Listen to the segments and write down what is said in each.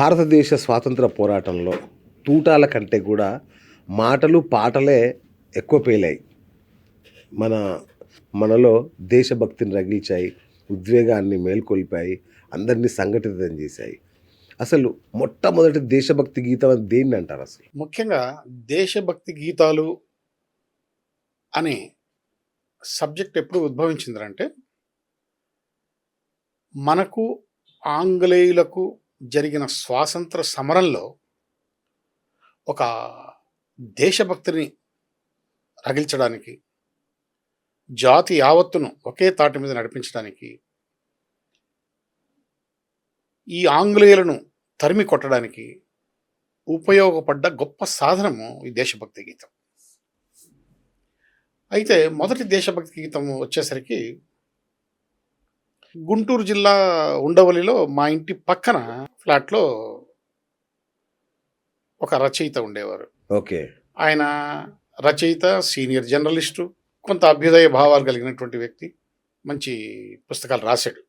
భారతదేశ స్వాతంత్ర పోరాటంలో తూటాల కంటే కూడా మాటలు పాటలే ఎక్కువ పేలాయి. మన మనలో దేశభక్తిని రగిల్చాయి ఉద్వేగాన్ని మేల్కొల్పాయి అందరినీ సంఘటితం చేశాయి. అసలు మొట్టమొదటి దేశభక్తి గీతం అని దేన్ని అంటారు అసలు? ముఖ్యంగా దేశభక్తి గీతాలు అనే సబ్జెక్ట్ ఎప్పుడు ఉద్భవించిందంటే మనకు ఆంగ్లేయులకు జరిగిన స్వాతంత్ర సమరంలో ఒక దేశభక్తిని రగిల్చడానికి జాతి యావత్తును ఒకే తాటి మీద నడిపించడానికి ఈ ఆంగ్లేయులను తరిమి కొట్టడానికి ఉపయోగపడ్డ గొప్ప సాధనము ఈ దేశభక్తి గీతం. అయితే మొదటి దేశభక్తి గీతం వచ్చేసరికి గుంటూరు జిల్లా ఉండవల్లిలో మా ఇంటి పక్కన ఫ్లాట్లో ఒక రచయిత ఉండేవారు. ఓకే. ఆయన రచయిత సీనియర్ జర్నలిస్టు కొంత అభ్యుదయ భావాలు కలిగినటువంటి వ్యక్తి మంచి పుస్తకాలు రాశాడు.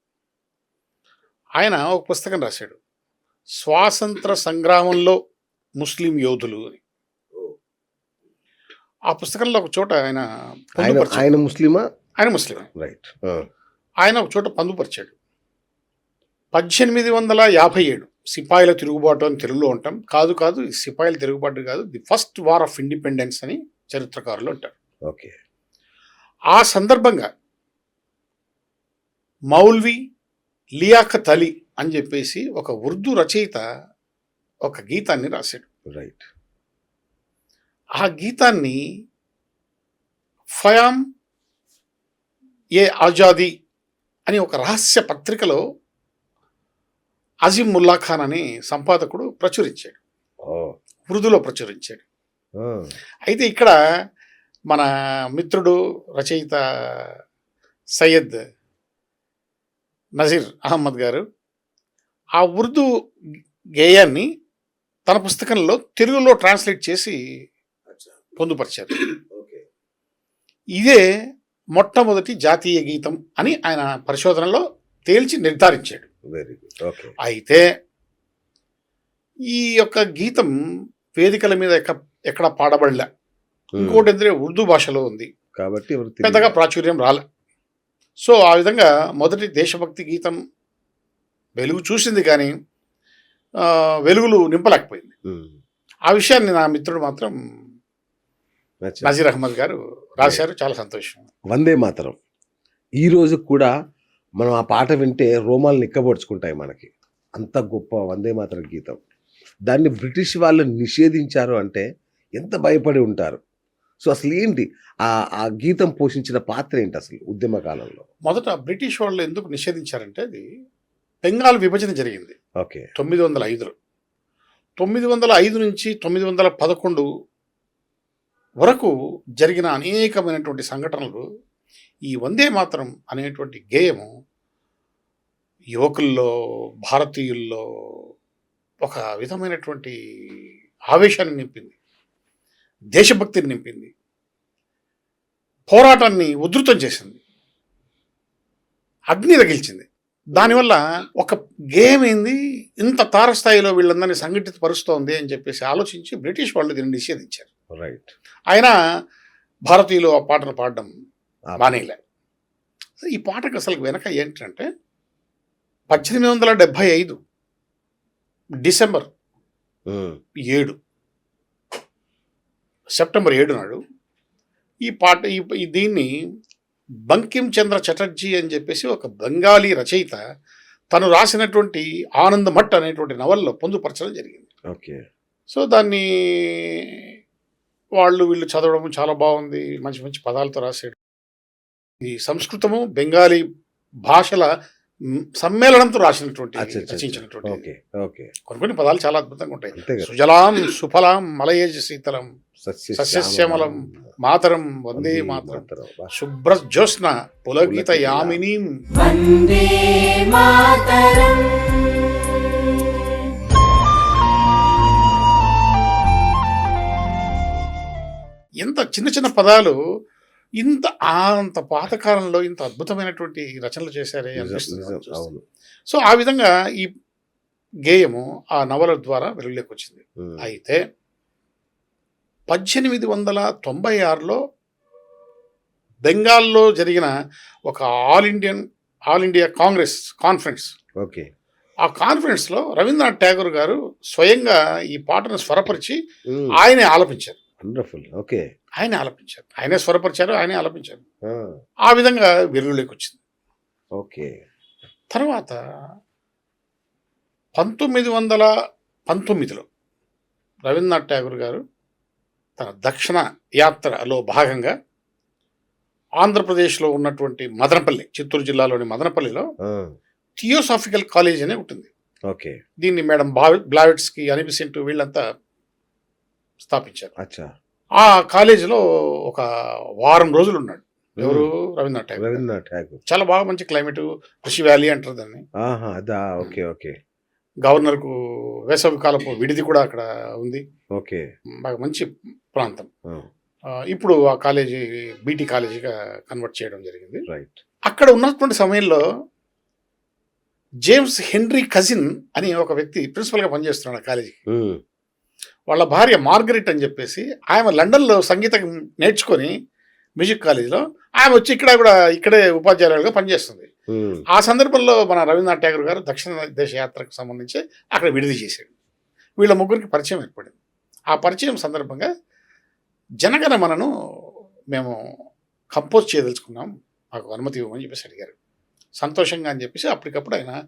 ఆయన ఒక పుస్తకం రాశాడు. స్వాతంత్ర సంగ్రామంలో ముస్లిం యోధులు అని. ఆ పుస్తకంలో ఒక చోట ఆయన ఆయన ముస్లిమా? ఆయన ముస్లిం రైట్. ఆయన ఒక చోట పొందుపరిచాడు పద్దెనిమిది వందల యాభై ఏడు సిపాయిల తిరుగుబాటు అని తెలుగులో ఉంటాం. కాదు కాదు ఈ సిపాయిల తిరుగుబాటు కాదు the first war of independence అని చరిత్రకారులు అంటారు. ఓకే. ఆ సందర్భంగా మౌల్వి లియాఖత్ అలీ అని చెప్పేసి ఒక ఉర్దూ రచయిత ఒక గీతాన్ని రాశాడు. రైట్. ఆ గీతాన్ని ఫయామ్ ఏ ఆజాదీ అని ఒక రహస్య పత్రికలో అజీం ముల్లా ఖాన్ అనే సంపాదకుడు ప్రచురించాడు. ఉర్దూలో ప్రచురించాడు. అయితే ఇక్కడ మన మిత్రుడు రచయిత సయ్యద్ నజీర్ అహ్మద్ గారు ఆ ఉర్దూ గేయాన్ని తన పుస్తకంలో తెలుగులో ట్రాన్స్లేట్ చేసి పొందుపరిచారు. ఓకే. ఇదే మొట్టమొదటి జాతీయ గీతం అని ఆయన పరిశోధనలో తేల్చి నిర్ధారించాడు. వెరీ గుడ్ ఓకే అయితే ఈ యొక్క గీతం వేదికల మీద ఎక్క ఎక్కడ పాడబడలే. ఇంకోటి ఏంటంటే ఉర్దూ భాషలో ఉంది. కాబట్టి పెద్దగా ప్రాచుర్యం రాలే. సో ఆ విధంగా మొదటి దేశభక్తి గీతం వెలుగు చూసింది కానీ వెలుగులు నింపలేకపోయింది. ఉమ్, ఆ విషయాన్ని నా మిత్రుడు మాత్రం. నజీర్ అహ్మద్ గారు రాశారు చాలా సంతోషం. వందే మాతరం. ఈ రోజు కూడా మనం ఆ పాట వింటే రోమాలు నిక్కబొడుచుకుంటాయి మనకి. అంత గొప్ప వందే మాతరం గీతం. దాన్ని బ్రిటిష్ వాళ్ళు నిషేధించారు అంటే ఎంత భయపడి ఉంటారు? సో అసలు ఏంటి? ఆ ఆ గీతం పోషించిన పాత్ర ఏంటి అసలు ఉద్యమ కాలంలో? మొదట బ్రిటిష్ వాళ్ళు ఎందుకు నిషేధించారంటే అది బెంగాల్ విభజన జరిగింది. ఓకే. తొమ్మిది వందల ఐదులో. తొమ్మిది వందల ఐదు నుంచి తొమ్మిది వందల పదకొండు వరకు జరిగిన అనేకమైనటువంటి సంఘటనలు ఈ వందే మాత్రం అనేటువంటి గేయము యువకుల్లో భారతీయుల్లో ఒక విధమైనటువంటి ఆవేశాన్ని నింపింది దేశభక్తిని నింపింది పోరాటాన్ని ఉధృతం చేసింది అగ్ని తగిల్చింది దానివల్ల ఒక గేమ్ ఏంది? ఇంత తారస్థాయిలో వీళ్ళందరినీ సంఘటిత పరుస్తోంది అని చెప్పేసి ఆలోచించి బ్రిటిష్ వాళ్ళు దీన్ని నిషేధించారు. రైట్ ఆయన భారతీయులు ఆ పాటను పాడడం మానేలే. ఈ పాటకు అసలు వెనక ఏంటంటే పద్దెనిమిది వందల డెబ్భై ఐదు డిసెంబర్ ఏడు. సెప్టెంబర్ ఏడు నాడు ఈ పాట ఈ దీన్ని బంకిం చంద్ర చటర్జీ అని చెప్పేసి ఒక బెంగాలీ రచయిత తను రాసినటువంటి ఆనంద్ మట్ అనేటువంటి నవల్లో పొందుపరచడం జరిగింది. ఓకే సో దాన్ని వాళ్ళు వీళ్ళు చదవడం చాలా బాగుంది. మంచి మంచి పదాలతో రాసేయడం ఈ సంస్కృతము బెంగాలీ భాషల సమ్మేళనంతో రాసినటువంటి రచించినటువంటి కొన్ని కొన్ని పదాలు చాలా అద్భుతంగా ఉంటాయి. సుజలాం సుఫలాం మలయేజ శీతలం సస్యశ్యమలం మాతరం వందే మాతరం శుభ్ర జ్యోత్స్న పులగీత యామిని. ఎంత చిన్న చిన్న పదాలు ఇంత అంత పాతకాలంలో ఇంత అద్భుతమైనటువంటి రచనలు చేశారే అనిపిస్తుంది సో ఆ విధంగా ఈ గేయము ఆ నవల ద్వారా వెలుగులోకి వచ్చింది అయితే పద్దెనిమిది వందల తొంభై ఆరులో బెంగాల్లో జరిగిన ఒక all Indian all India Congress conference. Okay. ఆ కాన్ఫరెన్స్లో రవీంద్రనాథ్ ఠాగూర్ గారు స్వయంగా ఈ పాటను స్వరపరిచి ఆయనే ఆలపించారు. వండర్ఫుల్ ఓకే ఆయనే ఆలపించారు. ఆయనే స్వరపరిచారు ఆయనే ఆలపించారు. ఆ, విధంగా వెలుగులోకి వచ్చింది ఓకే తర్వాత పంతొమ్మిది వందల పంతొమ్మిదిలో రవీంద్రనాథ్ ఠాగూర్ గారు తన దక్షిణ యాత్రలో భాగంగా ఆంధ్రప్రదేశ్లో ఉన్నటువంటి మదనపల్లి చిత్తూరు జిల్లాలోని మదనపల్లిలో థియోసాఫికల్ కాలేజ్ అనే ఉంటుంది ఓకే దీన్ని మేడం బ్లావెట్స్కి అనిబిసెంట్ వీళ్ళంతా స్థాపించారు. ఆ కాలేజీలో ఒక వారం రోజులు ఉన్నాడు. ఎవరు? రవీంద్రనాథ్ ఠాగూర్. గారు. రవీంద్రనాథ్ ఠాగూర్. చాలా బాగా మంచి క్లైమేట్ కృషి వ్యాలీ అంటారు దాన్ని. Okay okay. గవర్నర్కు వేసవి కాలపు విడిది కూడా అక్కడ ఉంది. ఓకే. బాగా మంచి ప్రాంతం. ఇప్పుడు ఆ కాలేజీ బీటీ కాలేజీగా కన్వర్ట్ చేయడం జరిగింది. రైట్. అక్కడ ఉన్నటువంటి సమయంలో జేమ్స్ హెన్రీ కజిన్ అని ఒక వ్యక్తి ప్రిన్సిపల్గా పనిచేస్తున్నాడు ఆ కాలేజీకి. వాళ్ళ భార్య మార్గరెట్ అని చెప్పేసి ఆమె లండన్లో సంగీతం నేర్చుకొని మ్యూజిక్ కాలేజీలో ఆమె వచ్చి ఇక్కడ కూడా ఇక్కడే ఉపాధ్యాయులుగా పనిచేస్తుంది. ఆ సందర్భంలో మన రవీంద్రనాథ్ ఠాగూర్ గారు దక్షిణ దేశ యాత్రకు సంబంధించి అక్కడ విడిది చేశాడు. వీళ్ళ ముగ్గురికి పరిచయం ఏర్పడింది. ఆ పరిచయం సందర్భంగా జనగణమనను మేము కంపోజ్ చేయదలుచుకున్నాం. మాకు అనుమతి ఇవ్వమని చెప్పేసి అడిగారు. సంతోషంగా అని చెప్పేసి అప్పటికప్పుడు ఆయన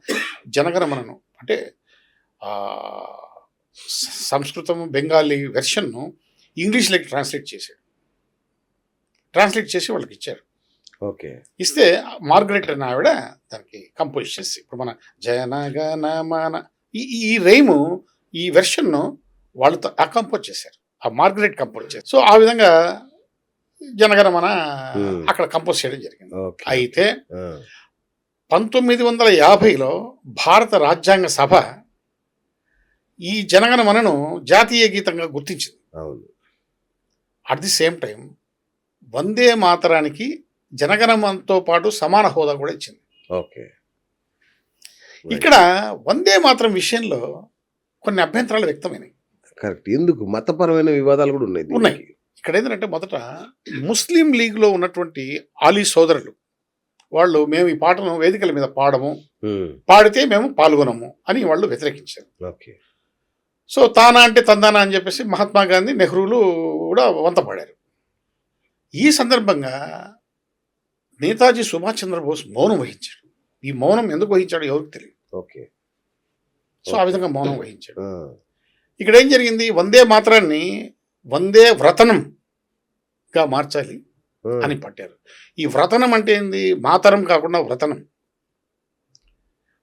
జనగణమనను అంటే సంస్కృతం బెంగాలీ వెర్షన్ను ఇంగ్లీష్లోకి ట్రాన్స్లేట్ చేశాడు. ట్రాన్స్లేట్ చేసి వాళ్ళకి ఇచ్చారు. ఓకే. ఇస్తే మార్గరెట్ అనే ఆవిడ దానికి కంపోజ్ చేసి ఇప్పుడు మన జనగణమన ఈ ఈ రైము ఈ వెర్షన్ను వాళ్ళతో కంపోజ్ చేశారు. ఆ మార్గరెట్ కంపోజ్ చేశారు. సో ఆ విధంగా జనగణమన. అక్కడ కంపోజ్ చేయడం జరిగింది. అయితే ఆ, పంతొమ్మిది వందల యాభైలో భారత రాజ్యాంగ సభ ఈ జనగణమనను జాతీయ గీతంగా గుర్తించింది. అవును. అట్ ది సేమ్ టైం వందే మాతరానికి జనగణమనతో పాటు సమాన హోదా కూడా ఇచ్చింది. ఓకే. ఇక్కడ వందే మాత్రం విషయంలో కొన్ని అభ్యంతరాలు వ్యక్తమైనాయి కరెక్ట్ ఎందుకు? మతపరమైన వివాదాలు కూడా ఉన్నాయి ఉన్నాయి. ఇక్కడ ఏంటంటే మొదట ముస్లిం లీగ్లో ఉన్నటువంటి ఆలీ సోదరులు వాళ్ళు మేము ఈ పాటను వేదికల మీద పాడము ఉమ్, పాడితే మేము పాల్గొనము అని వాళ్ళు వ్యతిరేకించారు. ఓకే. సో తానా అంటే తందానా అని చెప్పేసి మహాత్మా గాంధీ నెహ్రూలు కూడా వంత పాడారు ఈ సందర్భంగా నేతాజీ సుభాష్ చంద్రబోస్ మౌనం వహించాడు ఈ మౌనం ఎందుకు వహించాడో ఎవరికి తెలియదు. ఓకే. సో ఆ విధంగా మౌనం వహించాడు. ఇక్కడ ఏం జరిగింది? వందే మాత్రాన్ని వందే వ్రతనంగా మార్చాలి అని పట్టారు. ఈ వ్రతనం అంటే ఏంది? మాతరం కాకుండా వ్రతనం.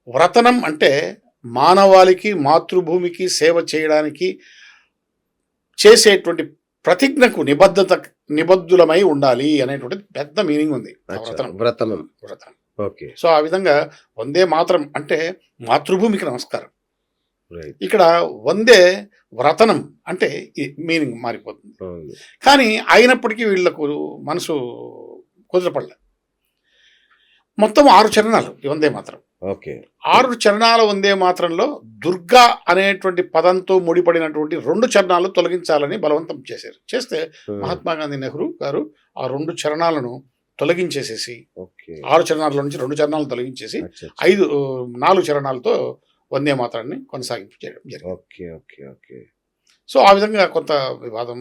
వ్రతనం అంటే మానవాళికి మాతృభూమికి సేవ చేయడానికి చేసేటువంటి ప్రతిజ్ఞకు నిబద్ధత నిబద్ధులమై ఉండాలి అనేటువంటి పెద్ద మీనింగ్ ఉంది. వ్రతనం వ్రతనం వ్రతనం ఓకే. సో ఆ విధంగా వందే మాత్రం అంటే మాతృభూమికి నమస్కారం. ఇక్కడ వందే వ్రతనం అంటే మీనింగ్ మారిపోతుంది. కానీ అయినప్పటికీ వీళ్ళకు మనసు కుదరపడలే మొత్తం ఆరు చరణాలు వందే మాత్రం. ఓకే. ఆరు చరణాల వందే మాత్రంలో దుర్గా అనేటువంటి పదంతో ముడిపడినటువంటి రెండు చరణాలు తొలగించాలని బలవంతం చేశారు. చేస్తే మహాత్మా గాంధీ నెహ్రూ గారు ఆ రెండు చరణాలను తొలగించేసేసి ఓకే. ఆరు చరణాల నుంచి రెండు చరణాలు తొలగించేసి. ఐదు నాలుగు చరణాలతో వందే మాత్రాన్ని కొనసాగింపు చేయడం జరిగింది. Okay okay okay. సో ఆ విధంగా కొంత వివాదం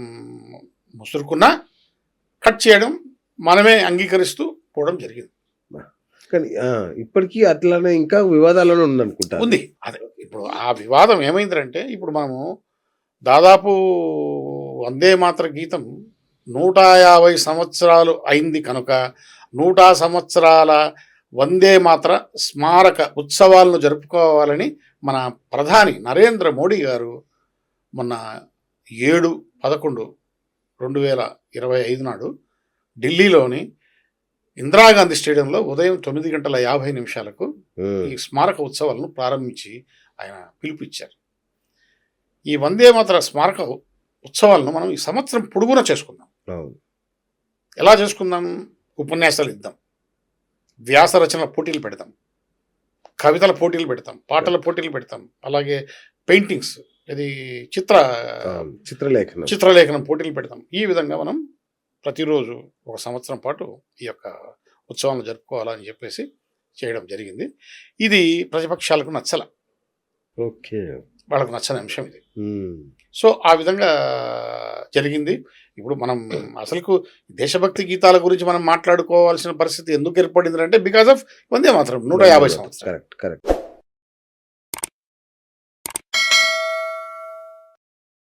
ముసురుకున్నా కట్ చేయడం మనమే అంగీకరిస్తూ పోవడం జరిగింది. కానీ ఇప్పటికీ అట్లానే ఇంకా వివాదాలను ఉందనుకుంటా. ఉంది. అదే ఇప్పుడు ఆ వివాదం ఏమైందంటే ఇప్పుడు మనము దాదాపు వందే మాత్ర గీతం నూట యాభై సంవత్సరాలు అయింది కనుక నూట సంవత్సరాల వందే మాత్ర స్మారక ఉత్సవాలను జరుపుకోవాలని మన ప్రధాని నరేంద్ర మోడీ గారు మొన్న ఏడు పదకొండు రెండు వేల ఇరవై ఐదు నాడు ఢిల్లీలోని ఇందిరాగాంధీ స్టేడియంలో ఉదయం తొమ్మిది గంటల యాభై నిమిషాలకు ఈ స్మారక ఉత్సవాలను ప్రారంభించి ఆయన పిలుపునిచ్చారు. ఈ వందే మాతర స్మారక ఉత్సవాలను మనం ఈ సంవత్సరం పొడుగునా చేసుకుందాం. ఎలా చేసుకుందాం? ఉపన్యాసాలు ఇద్దాం. వ్యాస రచన పోటీలు పెడదాం కవితల పోటీలు పెడతాం. పాటల పోటీలు పెడతాం. అలాగే పెయింటింగ్స్ ఇది చిత్ర చిత్రలేఖనం. చిత్రలేఖనం పోటీలు పెడతాం. ఈ విధంగా మనం ప్రతిరోజు ఒక సంవత్సరం పాటు ఈ యొక్క ఉత్సవాలను జరుపుకోవాలని చెప్పేసి చేయడం జరిగింది. ఇది ప్రతిపక్షాలకు నచ్చల. ఓకే. వాళ్ళకు నచ్చని అంశం ఇది. సో ఆ విధంగా జరిగింది. ఇప్పుడు మనం అసలుకు దేశభక్తి గీతాల గురించి మనం మాట్లాడుకోవాల్సిన పరిస్థితి ఎందుకు ఏర్పడింది అంటే బికాస్ ఆఫ్ వందే మాత్రం నూట యాభై సంవత్సరాలు. Correct correct